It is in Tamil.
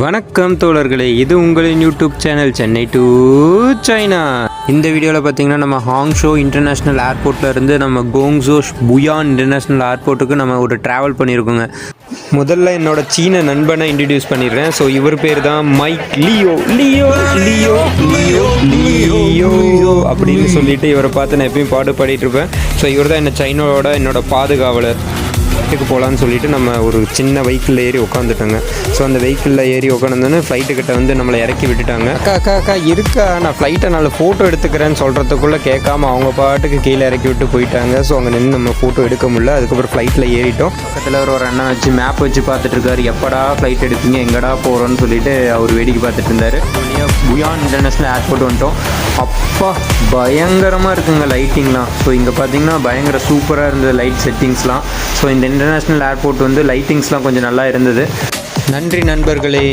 வணக்கம் தோழர்களே இது உங்களின் YouTube channel Chennai to China இந்த வீடியோவில் பார்த்தீங்கன்னா நம்ம ஹாங்ஷோ இன்டர்நேஷ்னல் ஏர்போர்ட்டில் இருந்து நம்ம கோங்ஸோ புயான் இன்டர்நேஷ்னல் ஏர்போர்ட்டுக்கு நம்ம ஒரு ட்ராவல் பண்ணியிருக்கோங்க முதல்ல என்னோட சீன நண்பனை இன்ட்ரடியூஸ் பண்ணிடுறேன். ஸோ இவர் பேர் தான் Mike Leo Leo Leo Leo Leo அப்படின்னு சொல்லிட்டு இவரை பார்த்து நான் எப்பயும் பாடு பாடிட்டு இருப்பேன். ஸோ இவர் தான் என்ன சைனாவோட என்னோட பாதுகாவலர். ஃப்ளைட்டுக்கு போகலான்னு சொல்லிட்டு நம்ம ஒரு சின்ன வெஹிக்கிளில் ஏறி உட்காந்துட்டோங்க ஸோ அந்த வெஹிக்கிளில் ஏறி உட்காந்துன்னு ஃப்ளைட்டு கிட்ட வந்து நம்மளை இறக்கி விட்டுட்டாங்க. அக்கா அக்கா அக்கா இருக்கா? நான் ஃப்ளைட்டை நல்ல ஃபோட்டோ எடுத்துக்கிறேன்னு சொல்கிறதுக்குள்ளே கேட்காம அவங்க பாட்டுக்கு கீழே இறக்கி விட்டு போயிட்டாங்க. ஸோ அங்கே நின்று நம்ம ஃபோட்டோ எடுக்க முடியல. அதுக்கப்புறம் ஃப்ளைட்டில் ஏறிட்டோம். பக்கத்தில் ஒரு ஒரு அண்ணன் வச்சு மேப் வச்சு பார்த்துட்டு இருக்காரு எப்படா ஃப்ளைட் எடுப்பீங்க? எங்கடா போகிறோன்னு சொல்லிட்டு அவர் வேடிக்கை பார்த்துட்டு இருந்தார் புயான் இன்டர்நேஷ்னல் ஏர்போர்ட் வந்துட்டோம். அப்பா பயங்கரமாக இருக்குங்க லைட்டிங்லாம் ஸோ இங்கே பார்த்தீங்கன்னா பயங்கர சூப்பராக இருந்தது லைட் செட்டிங்ஸ்லாம் ஸோ இந்த இன்டர்நேஷ்னல் ஏர்போர்ட் வந்து லைட்டிங்ஸ்லாம் கொஞ்சம் நல்லா இருந்தது. நன்றி நண்பர்களே.